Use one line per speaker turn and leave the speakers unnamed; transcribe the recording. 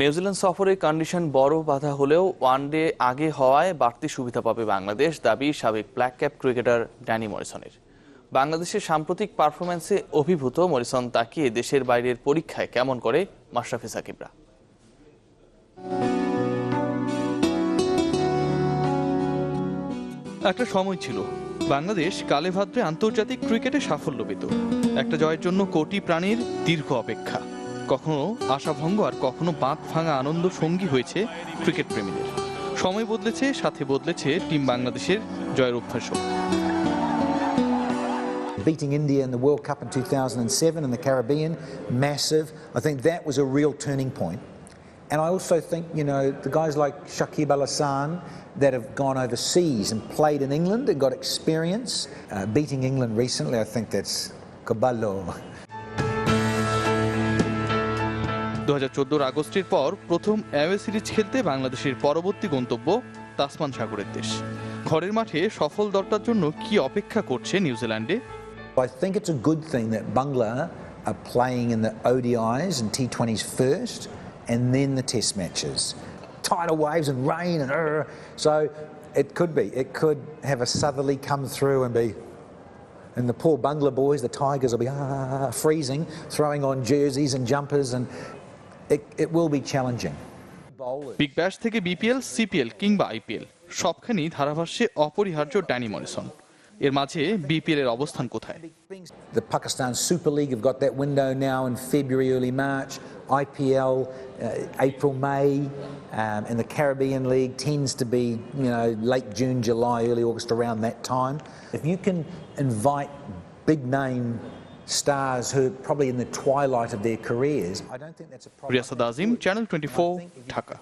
New Zealand সফরে condition বড় বাধা হলেও ওয়ানডে আগে হওয়ায় বাড়তি সুবিধা পাবে বাংলাদেশ, দাবি সাবেক ব্ল্যাক ক্যাপ ক্রিকেটার ড্যানি মরিসনের। বাংলাদেশের সাম্প্রতিক পারফরম্যান্সে অভিভূত মরিসন তাকিয়ে দেশের বাইরের পরীক্ষায় কেমন করে মাশরাফি সাকিবরা।
একটা সময় ছিল, বাংলাদেশ কালে ভাদ্রে আন্তর্জাতিক ক্রিকেটে সাফল্য পেত। একটা জয়ের জন্য কোটি প্রাণীর দীর্ঘ অপেক্ষা। কখনো আশাভঙ্গ আর কখনো বাঁধ ভাঙা আনন্দ সঙ্গী হয়েছে ক্রিকেট প্রেমীদের সময় বদলেছে সাথে বদলেছে টিম বাংলাদেশের জয়ের অভ্যাসও
beating India in the World Cup in 2007 in the Caribbean, massive. I think that was a real turning point. And I also think, you know, the guys like Shakib Al Hassan that have gone overseas and played in England and got experience, uh, beating England recently, I think that's Caballo.
দু হাজার আগস্টের পর প্রথম away series খেলতে বাংলাদেশের পরবর্তী গন্তব্য Tasman সাগরের দেশ ঘরের মাঠে সফল দলটার জন্য কি অপেক্ষা করছে নিউজিল্যান্ডে
I think it's a good thing that Bangla are playing in the ODIs and T20s first and then the test matches. Tidal waves and rain and uh, so it could be. It could have a southerly come through and be and the poor Bangla boys, the Tigers will be ah, freezing, throwing on jerseys and jumpers and it, it will be challenging. Bowlers.
Big Bash থেকে BPL CPL কিংবা IPL সবখানি ধারাভাষ্যে অপরিহার্য Danny Morrison এর মাঝে BPL এর অবস্থান কোথায়
The Pakistan Super League have got that window now in February, early March. IPL, uh, April, May, um, and the Caribbean League tends to be, you know, late June, July, early August, around that time. If you can invite big name stars who are probably in the twilight of their careers. I don't think that's a problem.
Channel 24, Dhaka.